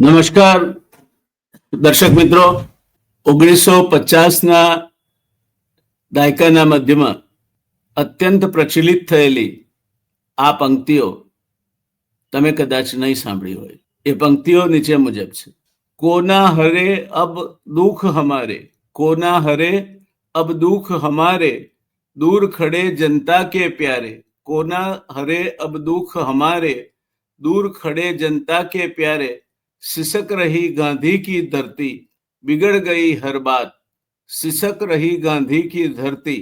નમસ્કાર, દર્શક મિત્રો. ઓગણીસો પચાસના દાયકાના મધ્યમાં અત્યંત પ્રચલિત થયેલી આ પંક્તિઓ તમે કદાચ નહીં સાંભળી હોય. એ પંક્તિઓ નીચે મુજબ છે. કોના હરે અબ દુઃખ હમારે? કોના હરે અબ દુઃખ હમારે? દૂર ખડે જનતા કે પ્યારે? કોના હરે અબ દુઃખ હમારે? દૂર ખડે જનતા કે પ્યારે? सिसक रही गांधी की धरती बिगड़ गई हर बात सिसक रही गांधी की धरती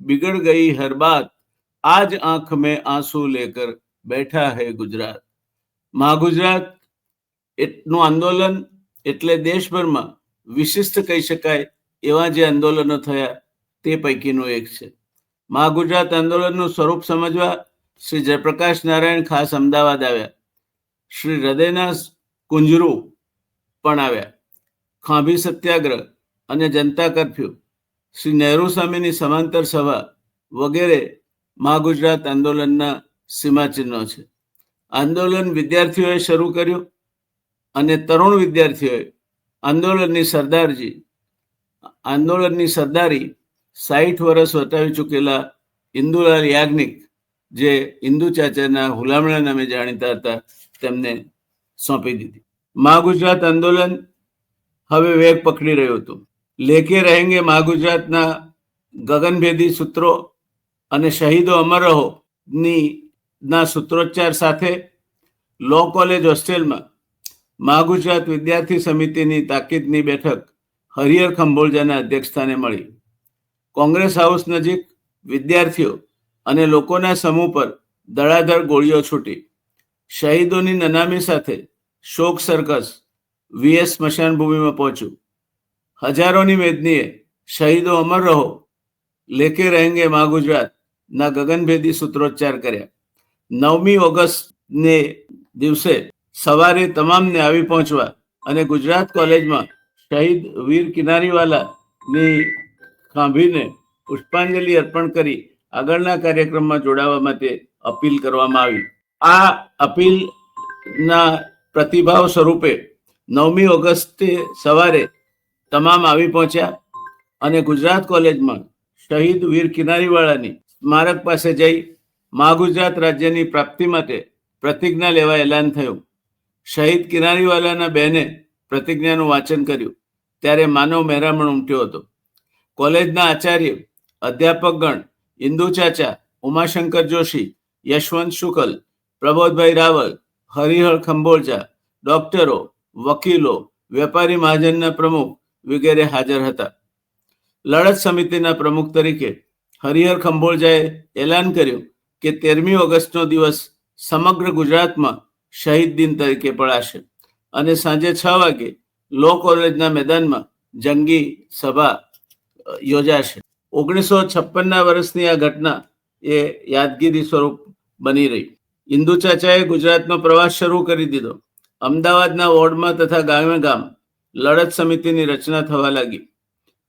बिगड़ गई हर बात आज आंख में आंसू लेकर बैठा है ગુજરાત મા ગુજરાત નું આંદોલન એટલે દેશભરમાં વિશિષ્ટ કહી શકાય એવા જે આંદોલનો થયા તે પૈકીનું એક છે મા ગુજરાત આંદોલનનું સ્વરૂપ સમજવા શ્રી જયપ્રકાશ નારાયણ ખાસ અમદાવાદ આવ્યા શ્રી હૃદયના કુંજરુ પણ આવ્યા. ખાંભી સત્યાગ્રહ અને જનતા કર્ફ્યુ. શ્રી નહેરુ સામેની સમાંતર સભા વગેરે મા ગુજરાત આંદોલનના સીમાચિહ્નો છે. આંદોલન વિદ્યાર્થીઓએ શરૂ કર્યું અને તરુણ વિદ્યાર્થીઓએ આંદોલનની સરદારજી, આંદોલનની સરદારી સાઠ વર્ષ વટાવી ચૂકેલા ઇન્દુલાલ યાજ્ઞિક, જે ઇન્દુ ચાચાના હુલામણા નામે જાણીતા હતા, તેમને સોંપી દીધી. મા ગુજરાત આંદોલન હવે વેગ પકડી રહ્યું હતું. લેકે રહેંગે મા ગુજરાતના ગગનભેદી સૂત્રો અને શહીદો અમર રહો ની ના સૂત્રોચ્ચાર સાથે લો કોલેજ હોસ્ટેલમાં મા ગુજરાત વિદ્યાર્થી સમિતિની તાકીદની બેઠક હરિહર ખંભોળજાના અધ્યક્ષસ્થાને મળી. કોંગ્રેસ હાઉસ નજીક વિદ્યાર્થીઓ અને લોકોના સમૂહ પર દળાદળ ગોળીઓ છૂટી. શહીદોની નનામી સાથે શોક સર્કસ, વીએસ સ્મશાન ભૂમિમાં પહોંચ્યું. હજારોની મેદનીએ શહીદો અમર રહો, લેકે રહેંગે મા ગુજરાત, ના ગગનભેદી સૂત્રોચ્ચાર કર્યા. નવમી ઓગસ્ટને દિવસે સવારે તમામને આવી પહોંચવા અને ગુજરાત કોલેજમાં શહીદ વીર કિનારીવાલાની ખાંભીને પુષ્પાંજલિ અર્પણ કરી આગળના કાર્યક્રમમાં જોડાવા માટે અપીલ કરવામાં આવી. આ અપીલના પ્રતિભાવ સ્વરૂપે નવમી ઓગસ્ટે સવારે તમામ આવી પહોંચ્યા અને ગુજરાત કોલેજમાં શહીદ વીર કિનારીવાળાની સ્મારક પાસે જઈ મા ગુજરાત રાજ્યની પ્રાપ્તિ માટે પ્રતિજ્ઞા લેવા એલાન થયું. શહીદ કિનારીવાલાના બહેને પ્રતિજ્ઞાનું વાંચન કર્યું. ત્યારે માનવ મહેરામણ ઉમટ્યો હતો. કોલેજના આચાર્ય, અધ્યાપકગણ ઇન્દુ ચાચા, ઉમાશંકર જોશી, યશવંત શુકલ, પ્રબોધભાઈ રાવલ હરિહર ખંભોળજા ડોક્ટરો, વકીલો, વેપારી મહાજનના પ્રમુખ વગેરે હાજર હતા. લડત સમિતિના પ્રમુખ તરીકે હરિહર ખંભોળજાએ એલાન કર્યું કે તેરમી ઓગસ્ટનો દિવસ સમગ્ર ગુજરાતમાં શહીદ દિન તરીકે પડાશે અને સાંજે છ વાગે લો કોલેજના મેદાનમાં જંગી સભા યોજાશે. ઓગણીસો છપ્પનના વર્ષની આ ઘટના એ યાદગીરી સ્વરૂપ બની રહી. ઇન્દુ ચાચાએ ગુજરાતનો પ્રવાસ શરૂ કરી દીધો. અમદાવાદના વોર્ડમાં તથા ગામે ગામ લડત સમિતિની રચના થવા લાગી.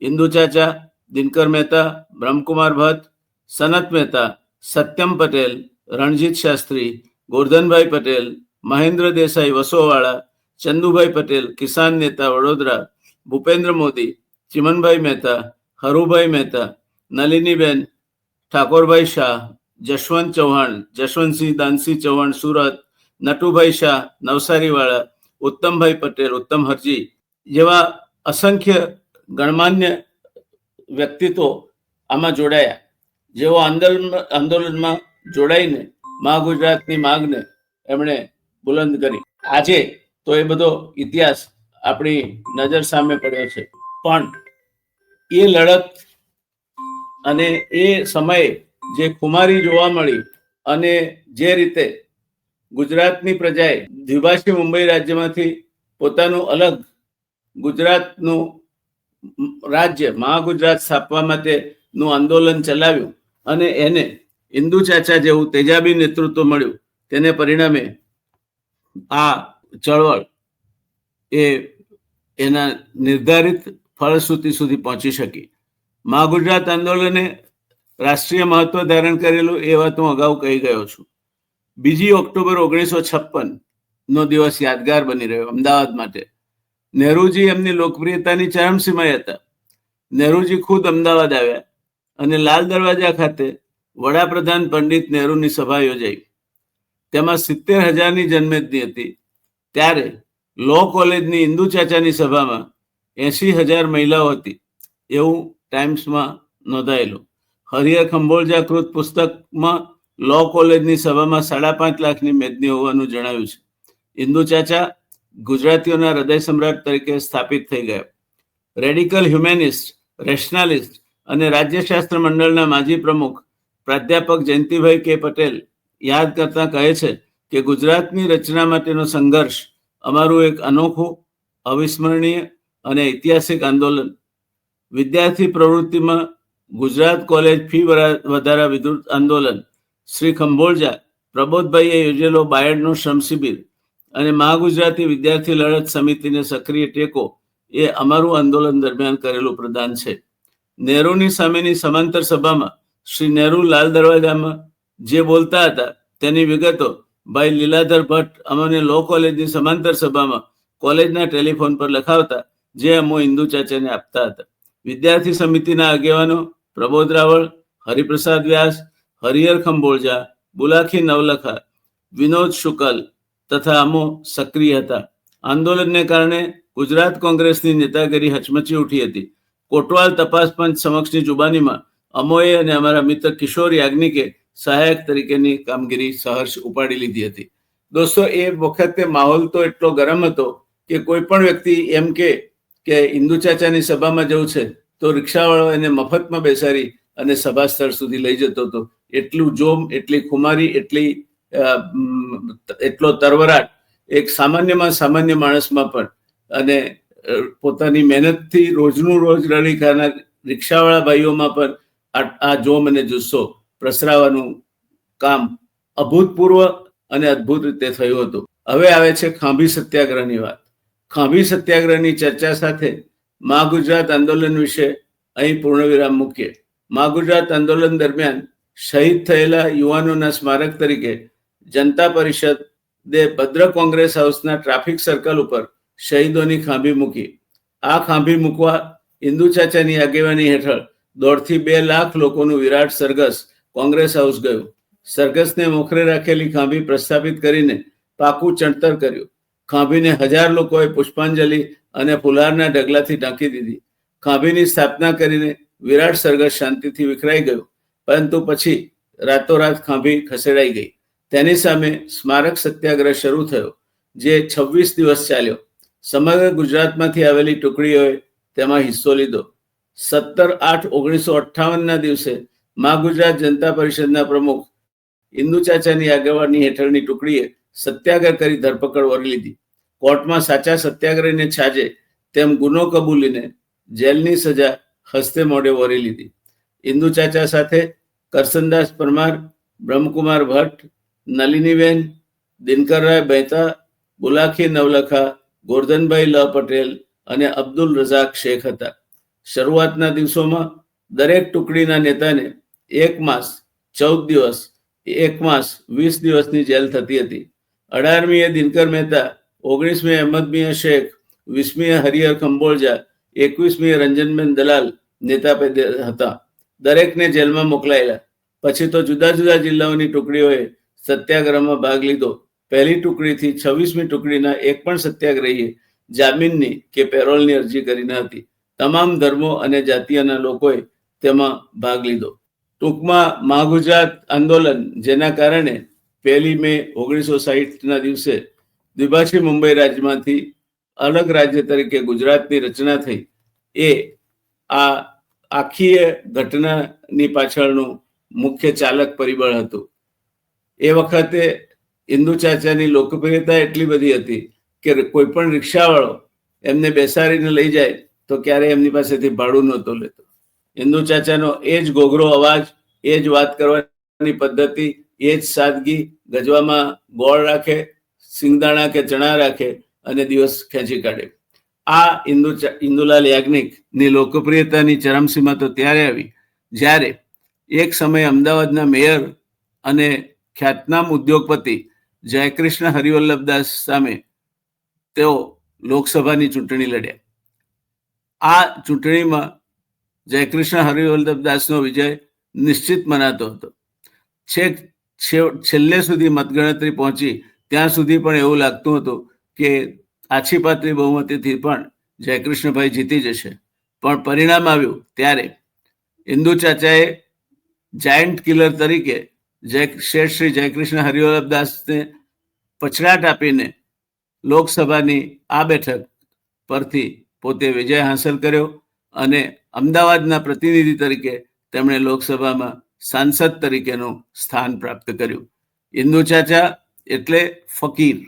ઇન્દુ ચાચા દિનકર મહેતા, બ્રહ્મકુમાર ભટ્ટ, સનત મહેતા, સત્યમ પટેલ, રણજીત શાસ્ત્રી, ગોરધનભાઈ પટેલ, મહેન્દ્ર દેસાઈ વસોવાળા, ચંદુભાઈ પટેલ, કિસાન નેતા વડોદરા, ભૂપેન્દ્ર મોદી, ચિમનભાઈ મહેતા, હરુભાઈ મહેતા, નલિનીબેન, ઠાકોરભાઈ શાહ જશવંત ચૌહાણ, જશવંતસિંહ દાનસિંહ ચૌહાણ, સુરત, નટુભાઈ શાહ, નવસારીવાળા, ઉત્તમભાઈ પટેલ, ઉત્તમ હરજી જેવા અસંખ્ય ગણમાન્ય વ્યક્તિત્વો આમાં જોડાયા. જેઓ આંદોલન, આંદોલનમાં જોડાઈને મા ગુજરાતની માંગને એમણે બુલંદ કરી. આજે તો એ બધો ઇતિહાસ આપણી નજર સામે પડ્યો છે. પણ એ લડત અને એ સમયે જે ખુમારી જોવા મળી અને જે રીતે ગુજરાતની પ્રજાએ દ્વિભાષી મુંબઈ રાજ્યમાંથી પોતાનું અલગ ગુજરાતનું રાજ્ય મહાગુજરાત સ્થાપવા માટેનું આંદોલન ચલાવ્યું અને એને ઇન્દુ ચાચા જેવું તેજાબી નેતૃત્વ મળ્યું. તેને પરિણામે આ ચળવળ એ એના નિર્ધારિત ફળશ્રુતિ સુધી પહોંચી શકી. મહાગુજરાત આંદોલને રાષ્ટ્રીય મહત્વ ધારણ કરેલું એ વાત હું અગાઉ કહી ગયો છું. બીજી ઓક્ટોબર ઓગણીસો છપ્પન નો દિવસ યાદગાર બની રહ્યો અમદાવાદ માટે. નહેરુજી એમની લોકપ્રિયતાની ચરમસીમાએ હતા. નહેરુજી ખુદ અમદાવાદ આવ્યા અને લાલ દરવાજા ખાતે વડાપ્રધાન પંડિત નહેરુની સભા યોજાઈ. તેમાં સિત્તેર હજારની જન્મેદની હતી. ત્યારે લો કોલેજની ઇન્દુ ચાચાની સભામાં એસી હજાર મહિલાઓ હતી. એવું ટાઈમ્સમાં નોંધાયેલું. હરિહર ખંભોળજા કૃત પુસ્તકમાં લો કોલેજની સભામાં સાડા પાંચ લાખની મેદની હોવાનું જણાવ્યું છે. ઇન્દુ ચાચા ગુજરાતીઓના હૃદય સમ્રાટ તરીકે સ્થાપિત થઈ ગયા. રેડિકલ હ્યુમેનિસ્ટ, રેશનાલિસ્ટ અને રાજ્યશાસ્ત્ર મંડળના માજી પ્રમુખ પ્રાધ્યાપક જયંતિભાઈ કે પટેલ યાદ કરતા કહે છે કે ગુજરાતની રચના માટેનો સંઘર્ષ અમારું એક અનોખું, અવિસ્મરણીય અને ઐતિહાસિક આંદોલન. વિદ્યાર્થી પ્રવૃત્તિમાં ગુજરાત કોલેજ ફી વધારા વિરુદ્ધ આંદોલન. શ્રી ખંભોળજા, પ્રબોધભાઈએ યોજેલો બાયડનો શ્રમ શિબિર અને મહાગુજરાતી વિદ્યાર્થી લડત સમિતિને સક્રિય ટેકો એ અમારું આંદોલન દરમિયાન કરેલું પ્રદાન છે. નહેરુની સામેની સમાંતર સભામાં શ્રી નહેરુ લાલ દરવાજામાં જે બોલતા હતા તેની વિગતો ભાઈ લીલાધર ભટ્ટ અમને લો કોલેજની સમાંતર સભામાં કોલેજના ટેલિફોન પર લખાવતા જે અમો હિન્દુ ચાચાને આપતા હતા. વિદ્યાર્થી સમિતિના આગેવાનો પ્રબોધ રાવળ, હરિપ્રસાદ વ્યાસ, હરિહર ખંભોળજા, બુલાખી નવલખા, વિનોદ શુકલ તથા અમો સક્રિય હતા. આંદોલનને કારણે ગુજરાત કોંગ્રેસની નેતાગીરી હચમચી ઉઠી હતી. કોટવાલ તપાસ પંચ સમક્ષની જુબાનીમાં અમોએ અને અમારા મિત્ર કિશોર યાજ્ઞિકે સહાયક તરીકેની કામગીરી સહર્ષ ઉપાડી લીધી હતી. દોસ્તો, એ વખતે માહોલ તો એટલો ગરમ હતો કે કોઈ પણ વ્યક્તિ એમ કે હિન્દુ ચાચાની સભામાં જવું છે. તો રિક્ષાવાળો એને મફતમાં બેસાડી અને સભા સ્થળ સુધી લઈ જતો હતો. એટલું જોમ, એટલી ખુમારી, એટલી એટલો તરવરાટ એક સામાન્યમાં સામાન્ય માણસમાં પણ અને પોતાની મહેનતથી રોજનું રોજ રડી ખાનાર રિક્ષાવાળા ભાઈઓમાં પણ આ જોમ અને જુસ્સો પ્રસરાવાનું કામ અભૂતપૂર્વ અને અદ્ભુત રીતે થયું હતું. હવે આવે છે ખાંભી સત્યાગ્રહની વાત. ખાંભી સત્યાગ્રહની ચર્ચા સાથે મા ગુજરાત આંદોલન વિશે અહીં પૂર્ણવિરામ મૂકીએ. મા ગુજરાત આંદોલન દરમિયાન શહીદ થયેલા યુવાનોના સ્મારક તરીકે જનતા પરિષદ દે ભદ્ર કોંગ્રેસ હાઉસના ટ્રાફિક સર્કલ ઉપર શહીદોની ખાંભી મૂકી. આ ખાંભી મૂકવા ઇન્દુ ચાચાની આગેવાની હેઠળ દોઢથી બે લાખ લોકોનું વિરાટ સરઘસ કોંગ્રેસ હાઉસ ગયું. સરઘસને મોખરે રાખેલી ખાંભી પ્રસ્થાપિત કરીને પાકું ચણતર કર્યું. ખાંભીને હજાર લોકોએ પુષ્પાંજલિ અને ફુલારના ઢગલાથી ઢાંકી દીધી. ખાંભીની સ્થાપના કરીને વિરાટ સરઘસ શાંતિથી વિખરાઈ ગયો, પરંતુ પછી રાતોરાત ખાંભી ખસેડાઈ ગઈ. તેની સામે સ્મારક સત્યાગ્રહ શરૂ થયો, જે છવ્વીસ દિવસ ચાલ્યો. સમગ્ર ગુજરાતમાંથી આવેલી ટુકડીઓએ તેમાં હિસ્સો લીધો. સત્તર આઠ ઓગણીસો અઠ્ઠાવનના દિવસે મા ગુજરાત જનતા પરિષદના પ્રમુખ ઇન્દુ ચાચાની આગેવાની હેઠળની ટુકડીએ સત્યાગ્રહ કરી ધરપકડ વરી લીધી. કોર્ટમાં સાચા સત્યાગ્રહીને છાજે તેમ ગુનો કબૂલીને જેલની સજા હસ્તે મોઢે વરી લીધી. ઇન્દુ ચાચા સાથે કરસનદાસ પરમાર, બ્રહ્મકુમાર ભટ્ટ, નલિનીબેન દિનકરરાય મહેતા બુલાખી નવલખા, ગોરધનભાઈ લ પટેલ અને અબ્દુલ રઝાક શેખ હતા. શરૂઆતના દિવસોમાં દરેક ટુકડીના નેતાને એક માસ, ચૌદ દિવસ, એક માસ, વીસ દિવસની જેલ થતી હતી. અઢારમીએ દિનકર મહેતા, ઓગણીસમી અહેમદમી મિયા શેખ વીસમીએ હરિહર કંબોળજા એકવીસમીએ રંજનબેન દલાલ નેતા હતા. દરેકને જેલમાં મોકલાયેલા. પછી તો જુદા જુદા જિલ્લાઓની ટુકડીઓએ સત્યાગ્રહમાં ભાગ લીધો. પહેલી ટુકડીથી છવ્વીસમી ટુકડીના એક પણ સત્યાગ્રહીએ જામીનની કે પેરોલની અરજી કરી ન હતી. તમામ ધર્મો અને જાતિઓના લોકોએ તેમાં ભાગ લીધો. ટૂંકમાં મહાગુજરાત આંદોલન જેના કારણે પહેલી મે ઓગણીસો સાહીઠના દિવસે દ્વિભાષી મુંબઈ રાજ્યમાંથી અલગ રાજ્ય તરીકે ગુજરાતની રચના થઈ. એ આ આખી ઘટનાની પાછળનું મુખ્ય ચાલક પરિબળ હતું. એ વખતે ઇન્દુ ચાચાની લોકપ્રિયતા એટલી બધી હતી કે કોઈ પણ રિક્ષાવાળો એમને બેસાડીને લઈ જાય તો ક્યારે એમની પાસેથી ભાડું નહોતો લેતો. ઇન્દુ ચાચાનો એ જ ગોગરો અવાજ, એ જ વાત કરવાની પદ્ધતિ એ જ સાદગી ગજવામાં ગોળ રાખે, સિંગદાણા કે ચણા રાખે અને દિવસ ખેંચી કાઢે. આ ઇન્દુ ઇન્દુલાલ યાજ્ઞિકની લોકપ્રિયતાની ચરમસીમા તો ત્યારે આવી, જ્યારે એક સમયે અમદાવાદના મેયર અને ખ્યાતનામ ઉદ્યોગપતિ જયકૃષ્ણ હરિવલ્લભદાસ સામે તેઓ લોકસભાની ચૂંટણી લડ્યા. આ ચૂંટણીમાં જયકૃષ્ણ હરિવલ્લભદાસનો વિજય નિશ્ચિત મનાતો હતો. છેક છેલ્લે સુધી મતગણતરી પહોંચી, ત્યાં સુધી પણ એવું લાગતું હતું કે આછી પાતળી બહુમતીથી પણ જયકૃષ્ણભાઈ જીતી જશે. પણ પરિણામ આવ્યું ત્યારે ઇન્દુ ચાચાએ જાયન્ટ કિલર તરીકે જય, શેઠ શ્રી જયકૃષ્ણ હરિવલ્લભદાસને પછડાટ આપીને લોકસભાની આ બેઠક પરથી પોતે વિજય હાંસલ કર્યો અને અમદાવાદના પ્રતિનિધિ તરીકે તેમણે લોકસભામાં સાંસદ તરીકેનું સ્થાન પ્રાપ્ત કર્યું. ઇન્દુ ચાચા એટલે ફકીર,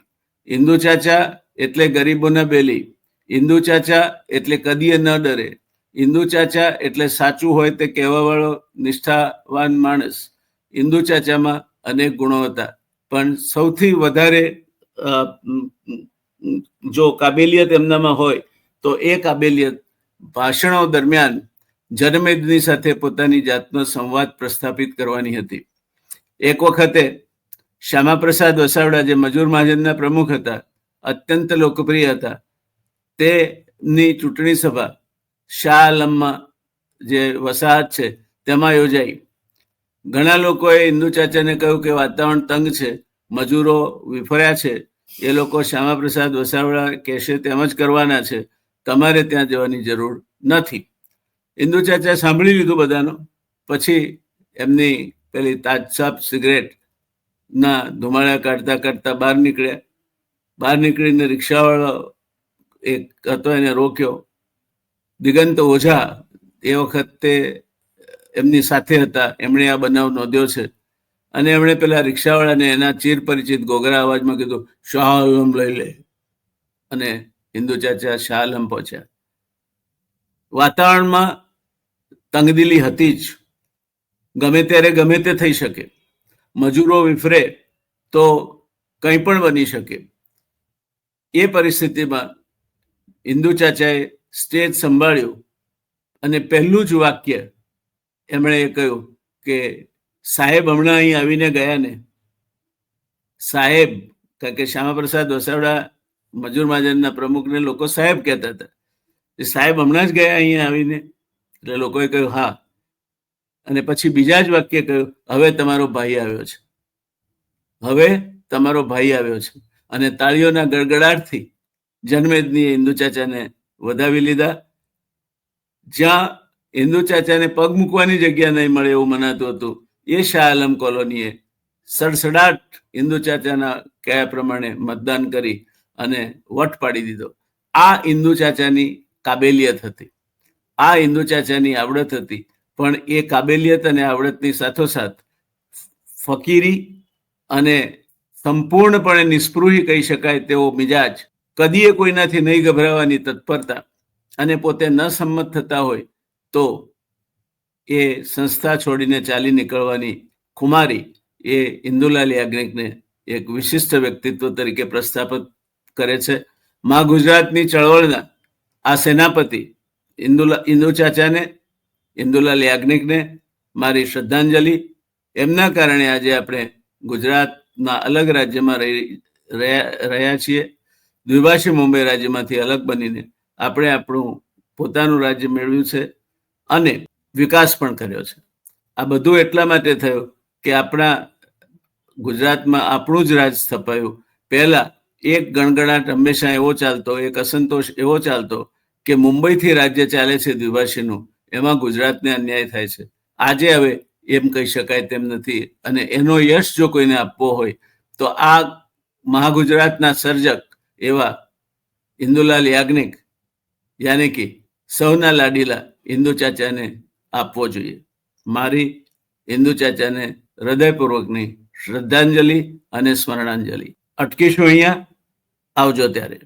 ઇન્દુ ચાચા એટલે ગરીબોના બેલી, ઇન્દુ ચાચા એટલે કદીએ ન ડરે, ઇન્દુ ચાચા એટલે સાચું હોય તે કહેવાવાળો નિષ્ઠાવાન માણસ, ઇન્દુ ચાચામાં અનેક ગુણો હતા. પણ સૌથી વધારે જો કાબેલિયત એમનામાં હોય, તો એ કાબેલિયત ભાષણો દરમિયાન જનમેદની સાથે પોતાની જાતનો સંવાદ પ્રસ્થાપિત કરવાની હતી. એક વખતે શ્યામાપ્રસાદ વસાવડા જે મજૂર મહાજનના પ્રમુખ હતા, અત્યંત લોકપ્રિય હતા, તેની ચૂંટણી સભા શાહ આલમમાં જે વસાહત છે, તેમાં યોજાઈ. ઘણા લોકોએ ઇન્દુ ચાચાને કહ્યું કે વાતાવરણ તંગ છે, મજૂરો વિફર્યા છે, એ લોકો શ્યામાપ્રસાદ વસાવડા કહેશે તેમ જ કરવાના છે, તમારે ત્યાં જવાની જરૂર નથી. ઇન્દુ ચાચા સાંભળી લીધું બધાનું. પછી એમની પેલી તાજસાપ સિગરેટ ના ધુમાડા કાઢતા કાઢતા બહાર નીકળ્યા. બહાર નીકળીને રિક્ષાવાળો એક હતો, એને રોક્યો. દિગંત ઓઝા એ વખતે એમની સાથે હતા. એમણે આ બનાવ નોંધ્યો છે. અને એમણે પેલા રિક્ષાવાળાને એના ચીર પરિચિત ગોગરા અવાજમાં કીધું શાહ આલમ લઈ લે. અને હિન્દુ ચાચા શાહ આલમ પહોંચ્યા. વાતાવરણમાં તંગદિલી હતી જ. ગમે ત્યારે ગમે તે થઈ શકે. મજૂરો વિફરે તો કંઈ પણ બની શકે. એ પરિસ્થિતિમાં ઇન્દુ ચાચાએ સ્ટેજ સંભાળ્યું અને પહેલું જ વાક્ય એમણે એ કહ્યું કે, સાહેબ, હમણાં અહીં આવીને ગયા ને. સાહેબ, કારણ કે શ્યામાપ્રસાદ વસાવડા મજૂર મહાજનના પ્રમુખને લોકો સાહેબ કહેતા હતા. સાહેબ, હમણાં જ ગયા અહીંયા આવીને? એટલે લોકોએ કહ્યું, હા. અને પછી બીજા જ વાક્ય કહ્યું, હવે તમારો ભાઈ આવ્યો છે. હવે તમારો ભાઈ આવ્યો છે. અને તાળીઓના ગડગડાટથી જન્મેદનીએ હિન્દુ ચાચાને વધાવી લીધા. જ્યાં હિન્દુ ચાચાને પગ મૂકવાની જગ્યા નહીં મળે એવું મનાતું હતું, એ શાહ આલમ કોલોનીએ સડસડાટ હિન્દુ ચાચાના કયા પ્રમાણે મતદાન કરી અને વટ પાડી દીધો. આ હિન્દુ ચાચાની કાબેલિયત હતી. આ ઇન્દુ ચાચાની આવડત હતી, પણ એ કાબેલિયત અને આવડતની સાથોસાથ ફકીરી અને સંપૂર્ણપણે નિસ્પૃહી કહી શકાય તેવો મિજાજ કદીએ કોઈનાથી નહીં ગભરાવાની તત્પરતા અને પોતે ન સંમત થતા હોય તો એ સંસ્થા છોડીને ચાલી નીકળવાની ખુમારી એ ઇન્દુલાલ યાજ્ઞિકને એક વિશિષ્ટ વ્યક્તિત્વ તરીકે પ્રસ્થાપિત કરે છે. મા ગુજરાતની ચળવળના આ સેનાપતિ ઇન્દુલા, ઇન્દુ ચાચાને, ઇન્દુલાલ યાજ્ઞિકને મારી શ્રદ્ધાંજલિ. એમના કારણે આજે આપણે ગુજરાતના અલગ રાજ્યમાં રહી, રહ્યા છીએ. દ્વિભાષી મુંબઈ રાજ્યમાંથી અલગ બનીને આપણે આપણું પોતાનું રાજ્ય મેળવ્યું છે અને વિકાસ પણ કર્યો છે. આ બધું એટલા માટે થયું કે આપણા ગુજરાતમાં આપણું જ રાજ સ્થપાયું. પહેલા એક ગણગણાટ હંમેશા એવો ચાલતો, એક અસંતોષ એવો ચાલતો કે મુંબઈથી રાજ્ય ચાલે છે દ્વિભાષીનું, એમાં ગુજરાતને અન્યાય થાય છે. આજે હવે એમ કહી શકાય તેમ નથી. અને એનો યશ જો કોઈને આપવો હોય, તો આ મહાગુજરાતના સર્જક એવા ઇન્દુલાલ યાજ્ઞિક, યાની કે સૌના લાડીલા ઇન્દુ ચાચાને આપવો જોઈએ. મારી ઇન્દુ ચાચાને હૃદયપૂર્વકની શ્રદ્ધાંજલિ અને સ્મરણાંજલિ. અટકીશું અહીંયા. આવજો ત્યારે.